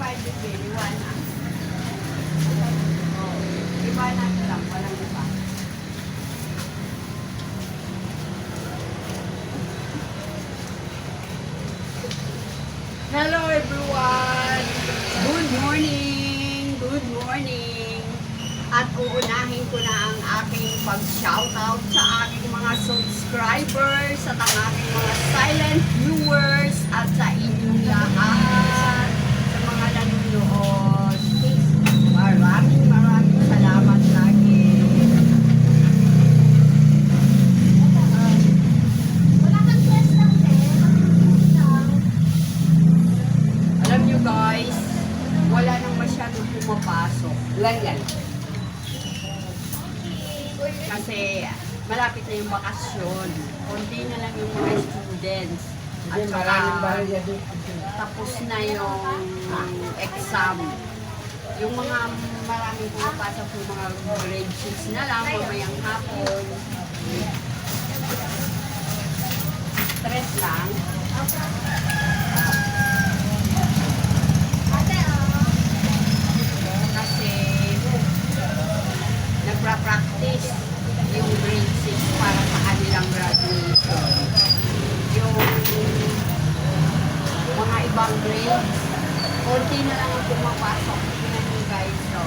budget eh, liwanag. Oh, liwanag lang, walang iba. Hello everyone! Good morning! Good morning! At uunahin ko na ang aking pag-shoutout sa aking mga subscribers at ang aking mga silent viewers at sa inyong lahat sa mga nanonood. Maraming maraming salamat lagi. Wala kang quest lang, te. Matulog lang. Alam nyo guys, wala nang masyadong pumapasok. Lan yan. Kasi malapit na yung bakasyon. Kunti na lang yung mga students. At saka, tapos na yung exam. Yung mga maraming pumapasok yung mga grade 6 na lang, mamayang hapon. Stress lang. Ate, oh. kasi nagpa-practice yung grade 6 para sa kanilang graduation. Yung mga ibang grades, konti na lang ang pumapasok. Tingnan nyo guys, so,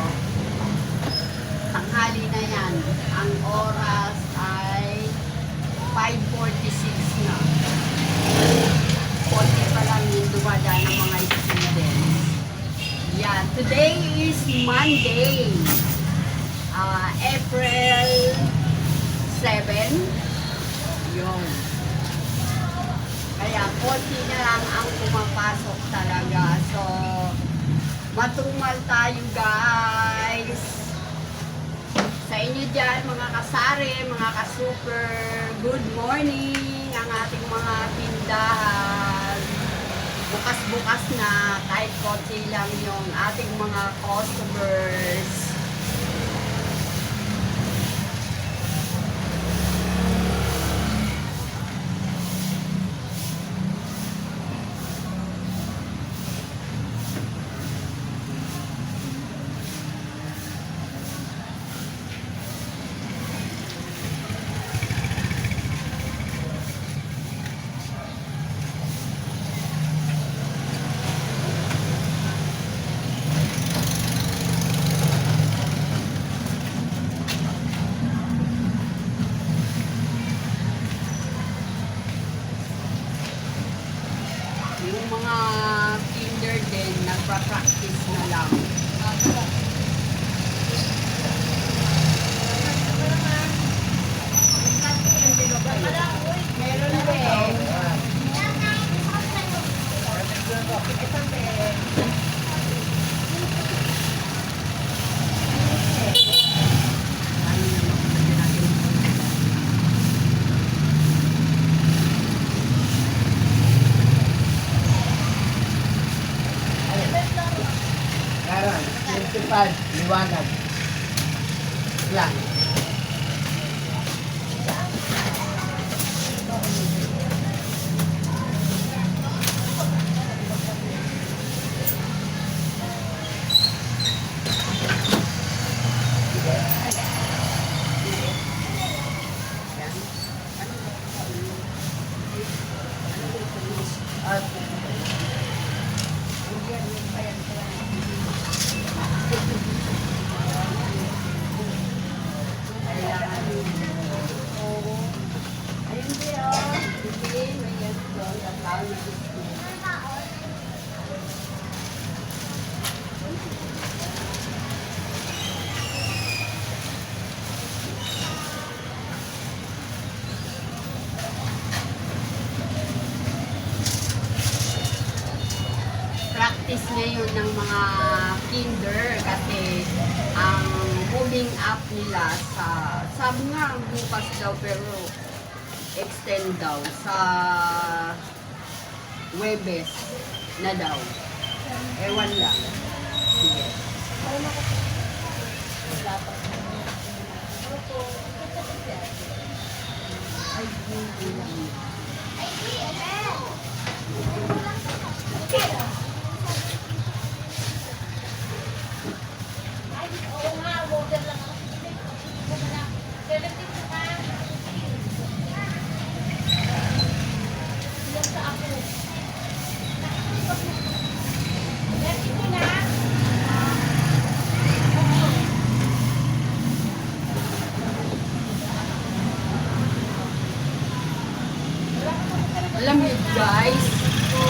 tanghali na yan. Ang oras ay 5.46 na. Konti pa lang yung dumadaan ng mga students. Yeah, today is Monday, uh, April 7. Yun. Kaya konti na lang ang pumapasok talaga. So, matumal tayo guys. Sa inyo dyan, mga kasari, mga kasuper, good morning ang ating mga tindahan bukas-bukas na kahit konti lang yung ating mga customers. Yung mga kinder din, nagpa-practice na lang. Meron din. Ito 25, liwanag. Lang. At Ayun din, oh. Sige, may yan doon. Ang tawag ni Christine. Practice ngayon ng mga kinder kasi ang moving up nila sa sabi nga bukas daw pero extend daw sa Webes na daw. Ewan lang. Sige. Ay, hindi lang. Ay, di, ate.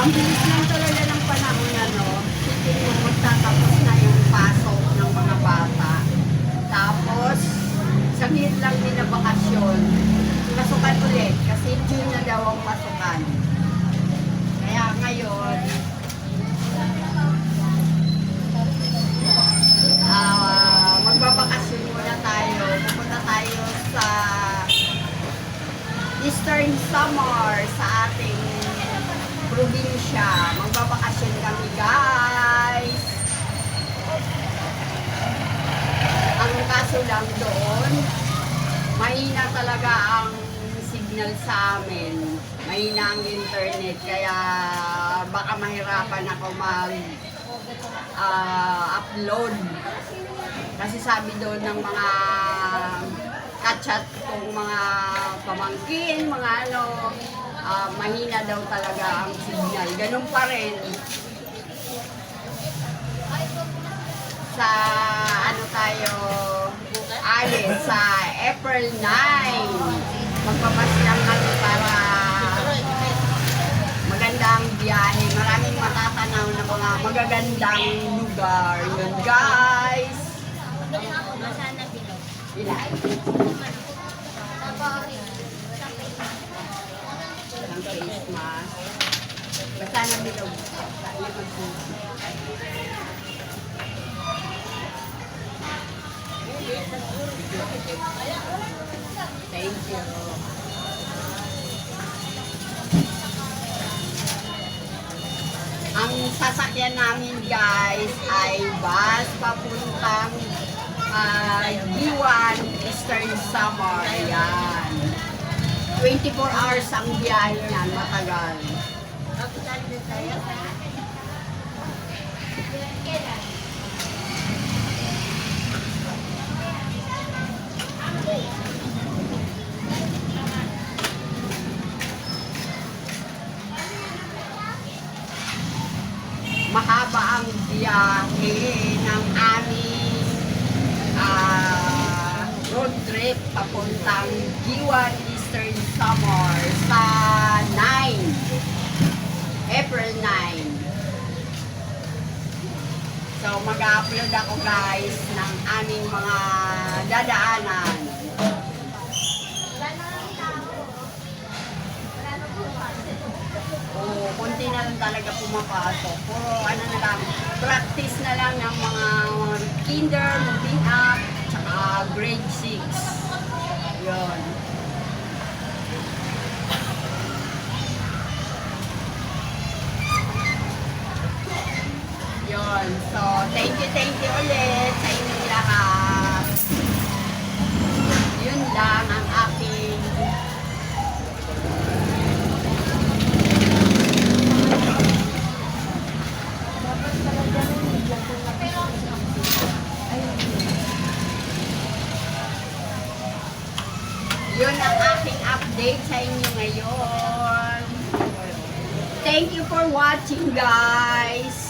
Ang bilis lang talaga ng panahon ano. Sipin mo magtatapos na yung pasok ng mga bata. Tapos, saglit lang na bakasyon. Pasukan ulit kasi June na daw ang pasukan. Kaya ngayon, ah magbabakasyon muna tayo. Pupunta tayo sa Eastern Summer sa ating probinsya. Magbabakasyon kami guys. Ang kaso lang doon, mahina talaga ang signal sa amin. Mahina ang internet, kaya baka mahirapan ako mag ah, upload. Kasi sabi doon ng mga kachat kong mga pamangkin, mga ano, ah, mahina daw talaga ang signal. Ganun pa rin. Sa ano tayo, alis sa April 9. Magpapasyang kami para maganda ang biyahe. Maraming matatanaw na mga magagandang lugar. Yun guys. Ilan? Ang face mask. Basta na bilog. Tayo mag- Thank you. Ang sasakyan namin guys ay bus papuntang uh, Giwan Eastern Samar. Ayan. 24 hours ang biyahe niyan, matagal. Kapitan tayo. Mahaba ang biyahe ng aming ah, road trip papuntang Giwan Eastern Samar sa 9 April 9 So mag-upload ako guys ng aming mga dadaanan Wala na lang tao. Wala na bukas. Oo, konti na lang talaga pumapasok. Puro ano na lang, practice na lang ng mga kinder, moving up, tsaka grade 6. Yun. Yun. So, thank you, thank you ulit sa inyong Yun ang aking update sa inyo ngayon. Thank you for watching guys.